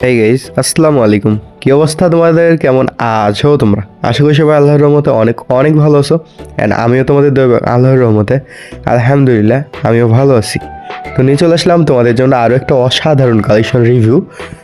এই গাইস আসসালামু আলাইকুম। কি অবস্থা তোমাদের? কেমন আছো তোমরা? আশা করি সবাই আল্লাহর রহমতে অনেক অনেক ভালো আছো। অ্যান্ড আমিও তোমাদের আল্লাহর রহমতে। আলহামদুলিল্লাহ, আমিও ভালো আছি। তো নিয়ে চলে আসলাম তোমাদের জন্য আরও একটা অসাধারণ কালেকশন রিভিউ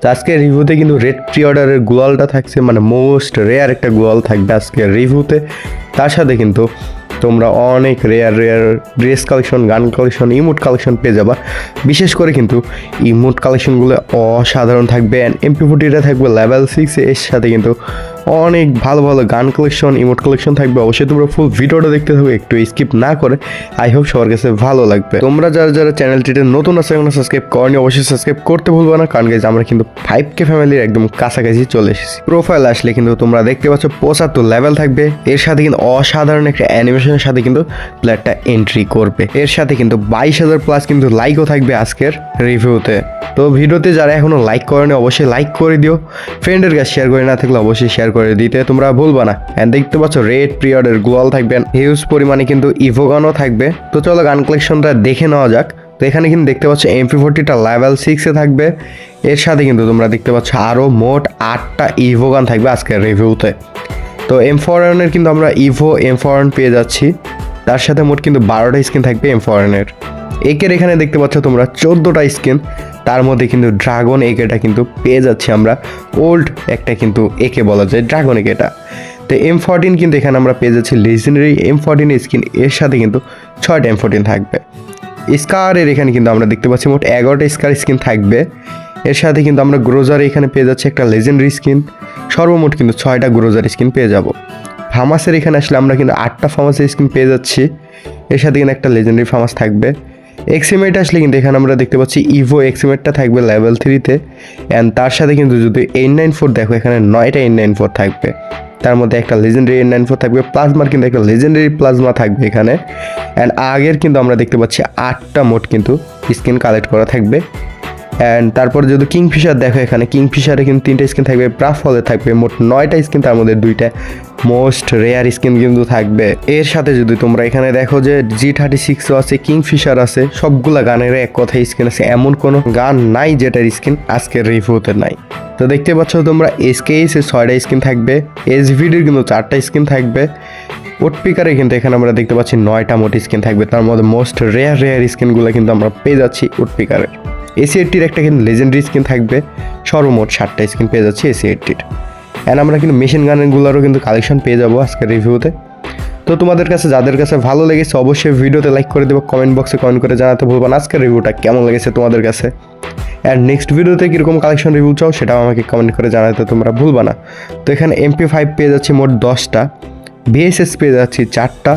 তো আজকে রিভিউতে কিন্তু রেড প্রি অর্ডারের গোয়ালটা থাকছে মানে মোস্ট রেয়ার একটা গোয়াল থাকবে আজকে রিভিউতে তার সাথে কিন্তু তোমরা অনেক rare rare dress collection gun collection emote collection পেয়ে যাবা। বিশেষ করে কিন্তু ইমোট কালেকশনগুলো অসাধারণ থাকবে অ্যান্ড এমপি ফোর্টিটা থাকবে লেভেল সিক্স এর সাথে কিন্তু অনেক ভালো ভালো গান কালেকশন ইমোট কালেকশন থাকবে। অবশ্যই তোমরা ফুল ভিডিওটা দেখতে থাকবে একটু স্কিপ না করে। আই হোপ সবার কাছে ভালো লাগবে। তোমরা যারা যারা চ্যানেলটিতে নতুন আছে, এখনও সাবস্ক্রাইব করনি, অবশ্যই সাবস্ক্রাইব করতে ভুলবো না। কারণ গাইজ আমরা কিন্তু ফাইভ কে ফ্যামিলির একদম কাছাকাছি চলে এসেছি। প্রোফাইল আসলে কিন্তু তোমরা দেখতে পাচ্ছ, পঁচাত্তর লেভেল থাকবে। এর সাথে কিন্তু অসাধারণ একটা অ্যানিমেশনের সাথে কিন্তু প্লেয়ারটা এন্ট্রি করবে। এর সাথে কিন্তু বাইশ হাজার প্লাস কিন্তু লাইকও থাকবে আজকের রিভিউতে তো ভিডিওতে যারা এখনও লাইক করেনি, অবশ্যই লাইক করে দিও। ফ্রেন্ডের কাছে শেয়ার করে না থাকলে অবশ্যই শেয়ার করে দিতে তোমরা ভুলবা না। অ্যান্ড দেখতে পাচ্ছ রেড পিরিয়ডের গোয়াল থাকবেন হিউজ পরিমাণে কিন্তু ইভোগানও থাকবে। তো চলো গান কালেকশনটা দেখে নেওয়া যাক। তো এখানে কিন্তু দেখতে পাচ্ছ এমপি ফোরটিটা লেভেল সিক্সে থাকবে। এর সাথে কিন্তু তোমরা দেখতে পাচ্ছ আরও মোট আটটা ইভোগান থাকবে আজকের রিভিউতে তো এম ফরেনের কিন্তু আমরা ইভো এম ফরেন পেয়ে যাচ্ছি। তার সাথে মোট কিন্তু বারোটা স্কিন থাকবে এম ফরেনের একের এখানে দেখতে পাচ্ছ তোমরা, চোদ্দোটা স্কিন তার মধ্যে কিন্তু ড্রাগন একেটা কিন্তু পেয়ে যাচ্ছি আমরা। ওল্ড একটা কিন্তু একে বলা যায় ড্রাগন একেটা। তো এম ফোরটিন কিন্তু এখানে আমরা পেয়ে যাচ্ছি লেজেন্ডারি এম ফোরটিন স্কিন এর সাথে কিন্তু ছয়টা এম ফোরটিন থাকবে। স্কারের এখানে কিন্তু আমরা দেখতে পাচ্ছি মোট এগারোটা স্কার স্কিন থাকবে। এর সাথে কিন্তু আমরা গ্রোজার এখানে পেয়ে যাচ্ছি একটা লেজেন্ডারি স্কিন সর্বমোট কিন্তু ছয়টা গ্রোজার স্কিন পেয়ে যাব। ফার্মাসের এখানে আসলে আমরা কিন্তু আটটা ফার্মাসের স্কিন পেয়ে যাচ্ছি। এর সাথে কিন্তু একটা লেজেন্ডারি ফার্মাস থাকবে। এক্সিমেট আসলে কিন্তু এখানে আমরা দেখতে পাচ্ছি ইভো এক্সিমেটটা থাকবে লেভেল থ্রিতে অ্যান্ড তার সাথে কিন্তু যদি এইট নাইন ফোর দেখো, এখানে নয়টা এইট নাইন ফোর থাকবে। তার মধ্যে একটা লেজেন্ডারি এইট নাইন ফোর থাকবে প্লাজমার কিন্তু একটা লেজেন্ডারি প্লাজমা থাকবে এখানে। অ্যান্ড আগের কিন্তু আমরা দেখতে পাচ্ছি আটটা মোট কিন্তু স্কিন কালেক্ট করা থাকবে। অ্যান্ড তারপর যদি কিংফিশার দেখো এখানে, কিংফিশারে কিন্তু তিনটা স্কিন থাকবে প্রাফ হলে থাকবে মোট নয়টা স্কিন তার মধ্যে দুইটা মোস্ট রেয়ার স্কিন কিন্তু থাকবে। এর সাথে যদি তোমরা এখানে দেখো যে জি থার্টি সিক্সও আছে, কিংফিশার আছে, সবগুলা গানের এক কথায় স্কিন আছে, এমন কোনো গান নাই যেটার স্কিন আজকের রিভিউতে নাই। তো দেখতে পাচ্ছ তোমরা এসকেএস এর ছয়টা স্কিন থাকবে এস ভিডির কিন্তু চারটা স্কিন থাকবে ওটপিকারে কিন্তু এখানে আমরা দেখতে পাচ্ছি নয়টা মোট স্কিন থাকবে, তার মধ্যে মোস্ট রেয়ার রেয়ার স্কিনগুলো কিন্তু আমরা পেয়ে যাচ্ছি ওটপিকারের এসি এইটটির একটা কিন্তু লেজেন্ডারি স্কিন থাকবে। সর্বমোট ষাটটা স্কিন পেয়ে যাচ্ছি এসি এইটটির অ্যান্ড আমরা কিন্তু মেশিন গানগুলোরও কিন্তু কালেকশন পেয়ে যাব আজকের রিভিউতে তো তোমাদের কাছে, যাদের কাছে ভালো লেগেছে, অবশ্যই ভিডিওতে লাইক করে দেবো কমেন্ট বক্সে কমেন্ট করে জানাতে ভুলবো না। আজকের রিভিউটা কেমন লেগেছে তোমাদের কাছে? অ্যান্ড নেক্সট ভিডিওতে কীরকম কালেকশন রিভিউ চাও, সেটাও আমাকে কমেন্ট করে জানাতে তোমরা ভুলবা না। তো এখানে এমপি ফাইভ পেয়ে যাচ্ছি মোট দশটা। বিএসএস পেয়ে যাচ্ছি চারটা।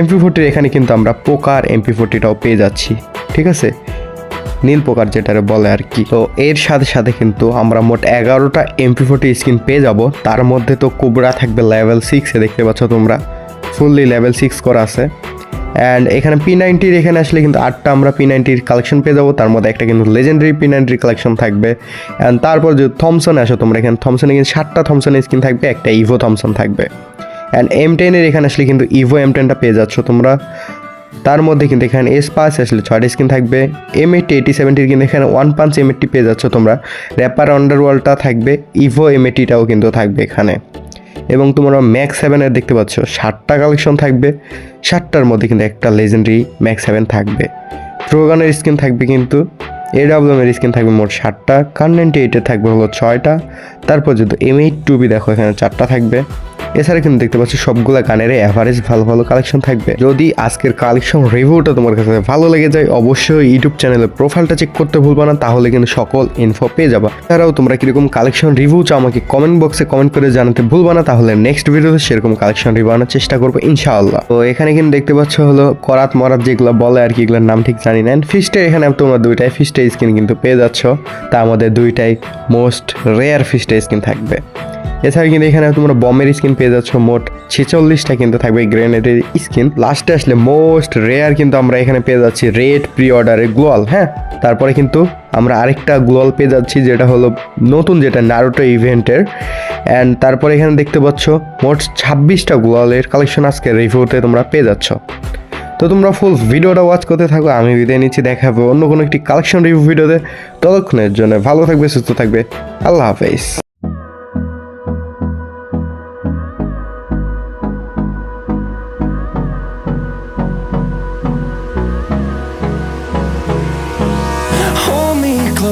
এমপি ফোরটির এখানে কিন্তু আমরা পোকার এমপি ফোরটিটাও পেয়ে যাচ্ছি। ঠিক আছে? নীল পোকার যেটারে বলে আর কি। তো এর সাথে সাথে কিন্তু আমরা মোট এগারোটা এমপি ফোর্টি স্কিন পেয়ে যাব। তার মধ্যে তো কুবরা থাকবে লেভেল সিক্সে দেখতে পাচ্ছ তোমরা। ফুললি লেভেল সিক্স করা আছে। অ্যান্ড এখানে পি নাইনটির এখানে আসলে কিন্তু আটটা আমরা পি নাইনটির কালেকশন পেয়ে যাব। তার মধ্যে একটা কিন্তু লেজেন্ডারি পি নাইনটির কালেকশন থাকবে। অ্যান্ড তারপর যদি থমসনে আসো তোমরা, এখানে থমসনে কিন্তু সাতটা থমসনের স্কিন থাকবে, একটা ইভো থমসন থাকবে। অ্যান্ড এম টেনের এখানে আসলে কিন্তু ইভো এম টেনটা পেয়ে যাচ্ছ তোমরা। তার মধ্যে কিন্তু এখানে এস পাস আসলে ছয়টা স্কিন থাকবে। এম এইটি এইটি সেভেন্টির কিন্তু এখানে ওয়ান পাঞ্চ এম এইটটি পেয়ে যাচ্ছ তোমরা। র্যাপার আন্ডারওয়ার্ল্ডটা থাকবে ইভো এম এইটিটাও কিন্তু থাকবে এখানে। এবং তোমরা ম্যাক্স সেভেনের দেখতে পাচ্ছ, ষাটটা কালেকশন থাকবে। ষাটটার মধ্যে কিন্তু একটা লেজেন্ডারি ম্যাক্স সেভেন থাকবে। থ্রোগানের স্কিন থাকবে কিন্তু এডাব্লিউএমের স্কিন থাকবে মোট ষাটটা। কার নাইনটি এইটের থাকবে হলো ছয়টা। তারপর যদি এম এইট টু বি দেখো, এখানে চারটা থাকবে। এছাড়া কিন্তু দেখতে পাচ্ছি সবগুলো গানের অ্যাভারেজ ভালো ভালো কালেকশন থাকবে। যদি আজকের কালেকশন রিভিউটা তোমার কাছে ভালো লেগে যায়, অবশ্যই ইউটিউব চ্যানেলের প্রোফাইলটা চেক করতে ভুলবা না, তাহলে কিন্তু সকল ইনফো পেয়ে যাবা। এছাড়াও তোমরা কীরকম কালেকশন রিভিউ চাও আমাকে কমেন্ট বক্সে কমেন্ট করে জানাতে ভুলবা না, তাহলে নেক্সট ভিডিওতে সেরকম কালেকশন রিভিউ আনার চেষ্টা করব, ইনশাআল্লাহ। তো এখানে কিন্তু দেখতে পাচ্ছ হলো করাত মরাত যেগুলো বলে আর কি, এগুলোর নাম ঠিক জানি না। ফিস্টে এখানে তোমরা দুইটাই ফিস্টে স্কিন কিন্তু পেয়ে যাচ্ছ। তার মধ্যে দুইটাই মোস্ট রেয়ার ফিস্টে স্কিন থাকবে। এছাড়া কিন্তু এখানে তোমরা বমের স্কিন পেয়ে যাচ্ছ, মোট ছেচল্লিশটা কিন্তু থাকবে গ্রেনেডের স্কিন লাস্টে আসলে মোস্ট রেয়ার কিন্তু আমরা এখানে পেয়ে যাচ্ছি রেড প্রি অর্ডারের গ্লোয়াল হ্যাঁ? তারপরে কিন্তু আমরা আরেকটা গ্লোয়াল পেয়ে যাচ্ছি, যেটা হলো নতুন যেটা নারোটো ইভেন্টের অ্যান্ড তারপরে এখানে দেখতে পাচ্ছ, মোট ছাব্বিশটা গ্লোয়ালের কালেকশন আজকে রিভিউতে তোমরা পেয়ে যাচ্ছ। তো তোমরা ফুল ভিডিওটা ওয়াচ করতে থাকো, আমি বিদায় নিচ্ছি, দেখা হবে অন্য কোনো একটি কালেকশন রিভিউ ভিডিওতে ততক্ষণের জন্য ভালো থাকবে, সুস্থ থাকবে, আল্লাহ হাফেজ।